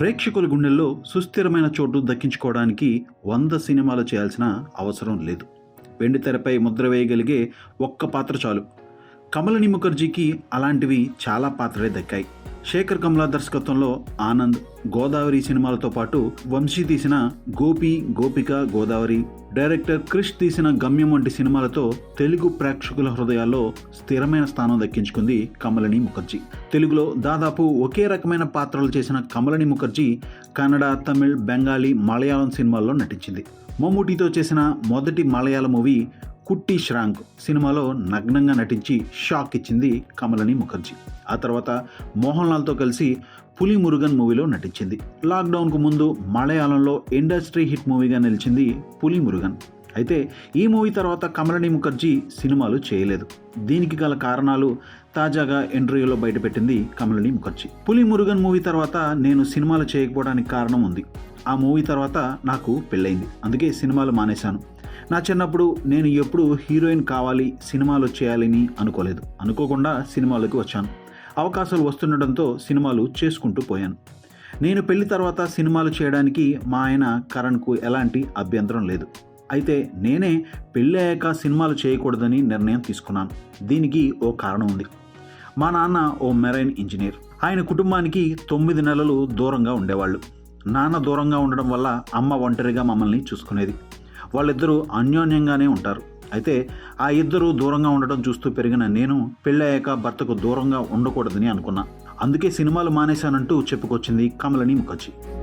ప్రేక్షకుల గుండెల్లో సుస్థిరమైన చోటు దక్కించుకోవడానికి వంద సినిమాలు చేయాల్సిన అవసరం లేదు. వెండి తెరపై ముద్ర వేయగలిగే ఒక్క పాత్ర చాలు. కమలని ముఖర్జీకి అలాంటివి చాలా పాత్రలే దక్కాయి. శేఖర్ కమలా దర్శకత్వంలో ఆనంద్ గోదావరి సినిమాలతో పాటు వంశీ తీసిన గోపి గోపిక గోదావరి డైరెక్టర్ క్రిష్ తీసిన గమ్యం వంటి సినిమాలతో తెలుగు ప్రేక్షకుల హృదయాల్లో స్థిరమైన స్థానం దక్కించుకుంది కమలని ముఖర్జీ. తెలుగులో దాదాపు ఒకే రకమైన పాత్రలు చేసిన కమలని ముఖర్జీ కన్నడ తమిళ్ బెంగాలీ మలయాళం సినిమాల్లో నటించింది. మమ్ముటితో చేసిన మొదటి మలయాళ మూవీ కుట్టి శ్రాంక్ సినిమాలో నగ్నంగా నటించి షాక్ ఇచ్చింది కమలని ముఖర్జీ. ఆ తర్వాత మోహన్ లాల్తో కలిసి పులి మురుగన్ మూవీలో నటించింది. లాక్డౌన్కు ముందు మలయాళంలో ఇండస్ట్రీ హిట్ మూవీగా నిలిచింది పులి మురుగన్. అయితే ఈ మూవీ తర్వాత కమలని ముఖర్జీ సినిమాలు చేయలేదు. దీనికి గల కారణాలు తాజాగా ఇంటర్వ్యూలో బయటపెట్టింది కమలని ముఖర్జీ. పులి మురుగన్ మూవీ తర్వాత నేను సినిమాలు చేయకపోవడానికి కారణం ఉంది. ఆ మూవీ తర్వాత నాకు పెళ్ళైంది అందుకే సినిమాలు మానేశాను. నా చిన్నప్పుడు నేను ఎప్పుడు హీరోయిన్ కావాలి సినిమాలు చేయాలని అనుకోలేదు. అనుకోకుండా సినిమాలకు వచ్చాను. అవకాశాలు వస్తుండటంతో సినిమాలు చేసుకుంటూ పోయాను. నేను పెళ్ళి తర్వాత సినిమాలు చేయడానికి మా ఆయన కరణ్కు ఎలాంటి అభ్యంతరం లేదు. అయితే నేనే పెళ్ళి అయ్యాక సినిమాలు చేయకూడదని నిర్ణయం తీసుకున్నాను. దీనికి ఓ కారణం ఉంది. మా నాన్న ఓ మెరైన్ ఇంజనీర్. ఆయన కుటుంబానికి తొమ్మిది నెలలు దూరంగా ఉండేవాళ్ళు. నాన్న దూరంగా ఉండడం వల్ల అమ్మ ఒంటరిగా మమ్మల్ని చూసుకునేది. వాళ్ళిద్దరూ అన్యోన్యంగానే ఉంటారు. అయితే ఆ ఇద్దరు దూరంగా ఉండడం చూస్తూ పెరిగిన నేను పెళ్ళయ్యాక భర్తకు దూరంగా ఉండకూడదని అనుకున్నా. అందుకే సినిమాలు మానేశానంటూ చెప్పుకొచ్చింది కమలని ముఖర్జీ.